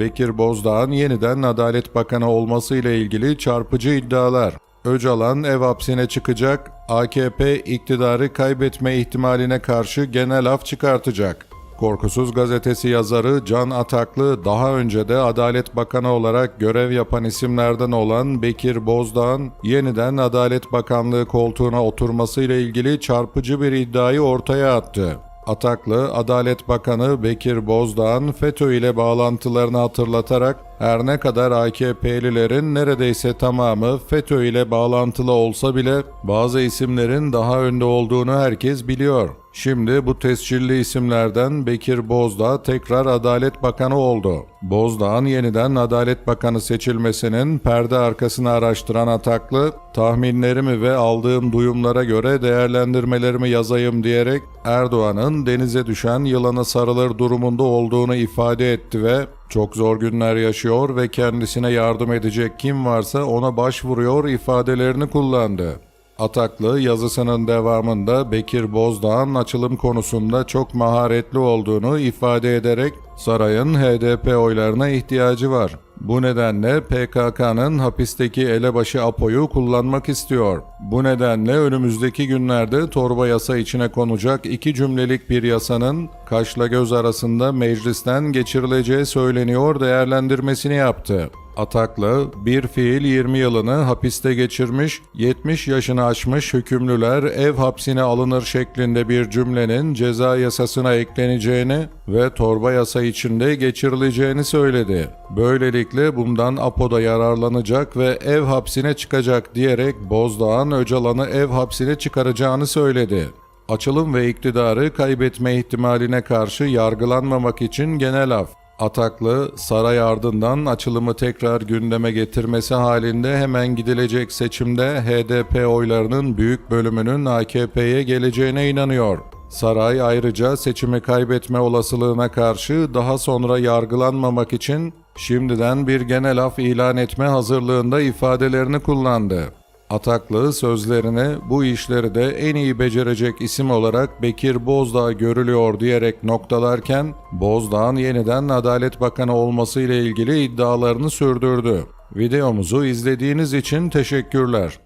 Bekir Bozdağ'ın yeniden Adalet Bakanı olması ile ilgili çarpıcı iddialar. Öcalan ev hapsine çıkacak, AKP iktidarı kaybetme ihtimaline karşı genel af çıkartacak. Korkusuz gazetesi yazarı Can Ataklı daha önce de Adalet Bakanı olarak görev yapan isimlerden olan Bekir Bozdağ'ın yeniden Adalet Bakanlığı koltuğuna oturması ile ilgili çarpıcı bir iddiayı ortaya attı. Ataklı, Adalet Bakanı Bekir Bozdağ'ın FETÖ ile bağlantılarını hatırlatarak her ne kadar AKP'lilerin neredeyse tamamı FETÖ ile bağlantılı olsa bile bazı isimlerin daha önde olduğunu herkes biliyor. Şimdi bu tescilli isimlerden Bekir Bozdağ tekrar Adalet Bakanı oldu. Bozdağ'ın yeniden Adalet Bakanı seçilmesinin perde arkasını araştıran Ataklı, tahminlerimi ve aldığım duyumlara göre değerlendirmelerimi yazayım diyerek Erdoğan'ın denize düşen yılana sarılır durumunda olduğunu ifade etti ve çok zor günler yaşıyor ve kendisine yardım edecek kim varsa ona başvuruyor ifadelerini kullandı. Ataklı yazısının devamında Bekir Bozdağ'ın açılım konusunda çok maharetli olduğunu ifade ederek sarayın HDP oylarına ihtiyacı var. Bu nedenle PKK'nın hapisteki elebaşı Apo'yu kullanmak istiyor. Bu nedenle önümüzdeki günlerde torba yasa içine konacak iki cümlelik bir yasanın kaşla göz arasında meclisten geçirileceği söyleniyor değerlendirmesini yaptı. Ataklı, bir fiil 20 yılını hapiste geçirmiş, 70 yaşını aşmış hükümlüler ev hapsine alınır şeklinde bir cümlenin ceza yasasına ekleneceğini ve torba yasa içinde geçirileceğini söyledi. Böylelikle bundan Apo'da yararlanacak ve ev hapsine çıkacak diyerek Bozdağ'ın Öcalan'ı ev hapsine çıkaracağını söyledi. Açılım ve iktidarı kaybetme ihtimaline karşı yargılanmamak için genel af. Ataklı, saray ardından açılımı tekrar gündeme getirmesi halinde hemen gidilecek seçimde HDP oylarının büyük bölümünün AKP'ye geleceğine inanıyor. Saray ayrıca seçimi kaybetme olasılığına karşı daha sonra yargılanmamak için şimdiden bir genel af ilan etme hazırlığında ifadelerini kullandı. Ataklı sözlerini bu işleri de en iyi becerecek isim olarak Bekir Bozdağ görülüyor diyerek noktalarken Bozdağ'ın yeniden Adalet Bakanı olması ile ilgili iddialarını sürdürdü. Videomuzu izlediğiniz için teşekkürler.